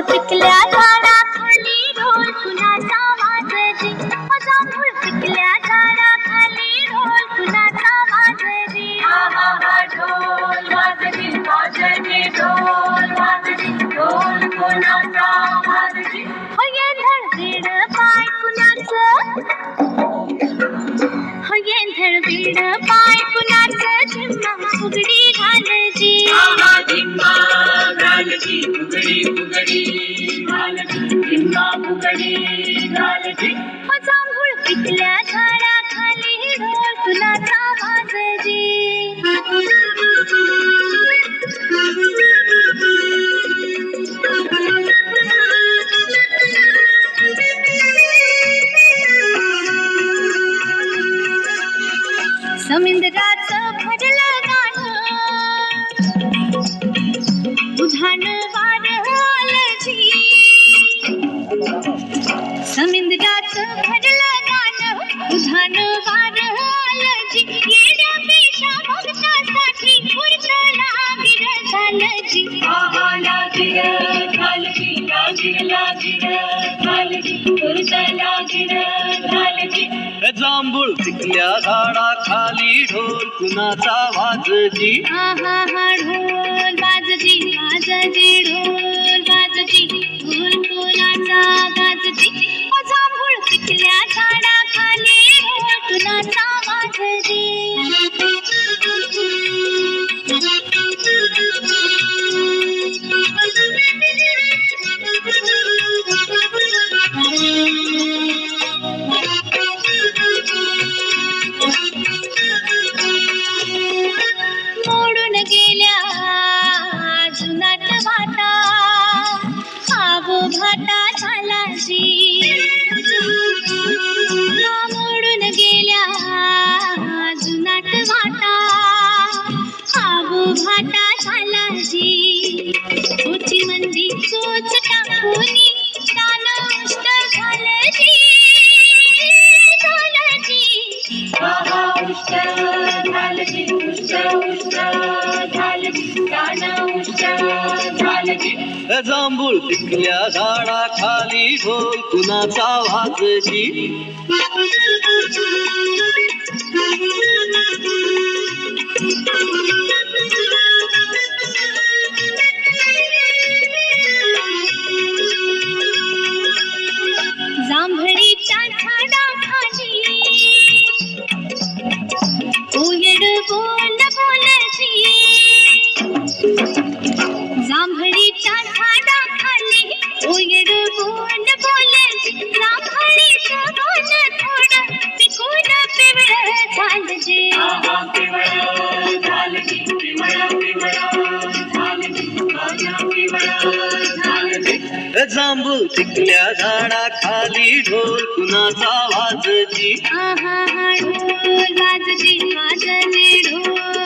पिकल्या जांभूळ जांभूळ पिकल्या झाडाखाली ढोल कुणाचा वाजजी आहा हा ढोल बाजजी बाजजी ढोल बाजजी ढोल कोणाचा बाजजी ओ जांभूळ पिकल्या झाडाखाली ढोल झाला जी मोडून गेल्या जुनाट वाटा. आबो भाटा झाला जी. चोची मंदी चोच टाकूनी तान झालं जी. झालं जी. आहा उष्ट घालती उष्ट उष्ट झालं गाणं उष्ट जांभूळ पिकल्या झाडाखाली ढोल कुणाचा वाजजी जांभू टिकल्या झाडा खाली ढोल कुणाचा वाजती वाजती वाजती ढोल.